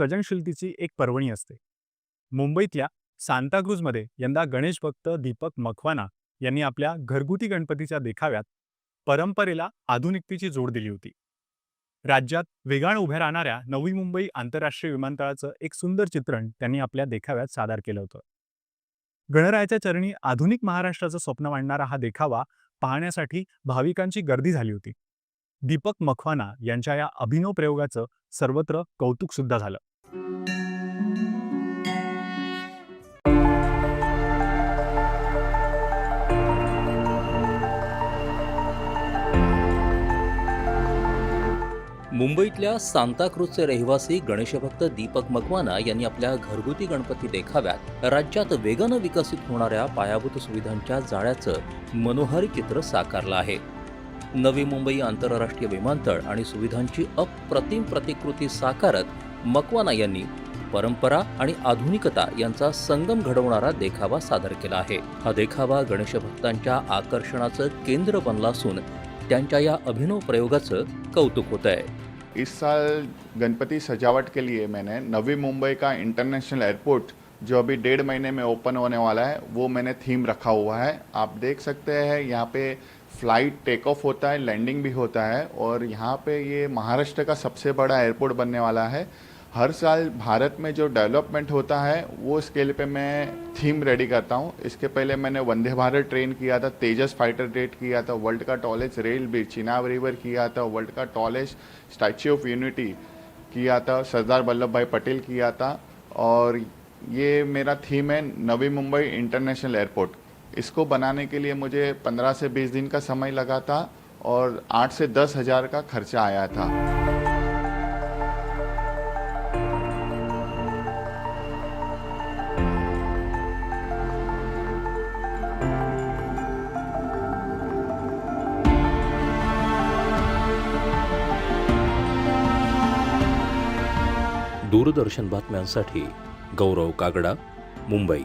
सृजनशीलतेची एक पर्वणी असते. मुंबईतल्या सांताक्रूजमध्ये यंदा गणेश भक्त दीपक मखवाना यांनी आपल्या घरगुती गणपतीच्या देखाव्यात परंपरेला आधुनिकतेची जोड दिली होती. राज्यात वेगाण उभ्या राहणाऱ्या नवी मुंबई आंतरराष्ट्रीय विमानतळाचं एक सुंदर चित्रण त्यांनी आपल्या देखाव्यात सादर केलं होतं. गणरायाच्या चरणी आधुनिक महाराष्ट्राचं स्वप्न मांडणारा हा देखावा पाहण्यासाठी भाविकांची गर्दी झाली होती. दीपक मखवाना यांच्या या अभिनव प्रयोगाचं सर्वत्र कौतुक सुद्धा झालं. मुंबईतल्या सांताक्रूजचे रहिवासी गणेशभक्त दीपक मकवाना यांनी आपल्या घरगुती गणपती देखाव्यात. राज्यात वेगानं विकसित होणाऱ्या पायाभूत सुविधांच्या जाळ्याचं मनोहारी चित्र साकारलं आहे. नवी मुंबई आंतरराष्ट्रीय विमानतळ आणि सुविधांची अप्रतिम प्रतिकृती साकारत मकवाना यांनी परंपरा आणि आधुनिकता यांचा संगम घडवणारा देखावा सादर केला आहे. हा देखावा गणेशभक्तांच्या आकर्षणाचं केंद्र बनला असून त्यांच्या या अभिनव प्रयोगाचं कौतुक होत आहे इस साल गणपति सजावट के लिए मैंने नवी मुंबई का इंटरनेशनल एयरपोर्ट जो अभी डेढ़ महीने में ओपन होने वाला है, वो मैंने थीम रखा हुआ है। आप देख सकते हैं, यहाँ पे फ़्लाइट टेक ऑफ़ होता है लैंडिंग भी होता है, और यहाँ पे ये महाराष्ट्र का सबसे बड़ा एयरपोर्ट बनने वाला है। हर साल भारत में जो डेवलपमेंट होता है, वो स्केल पे मैं थीम रेडी करता हूँ। इसके पहले मैंने वंदे भारत ट्रेन किया था, तेजस फाइटर जेट किया था वर्ल्ड का tallest rail bridge Chenab river KIA था वर्ल्ड का टॉलेस्ट स्टैच्यू ऑफ़ यूनिटी किया था, सरदार वल्लभ भाई पटेल किया था और ये मेरा थीम है नवी मुंबई इंटरनेशनल एयरपोर्ट इसको बनाने के लिए मुझे 15 से 20 दिन का समय लगा था और 8 से दस हज़ार का खर्चा आया था। दूरदर्शन बातम्यांसाठी गौरव कागडा मुंबई.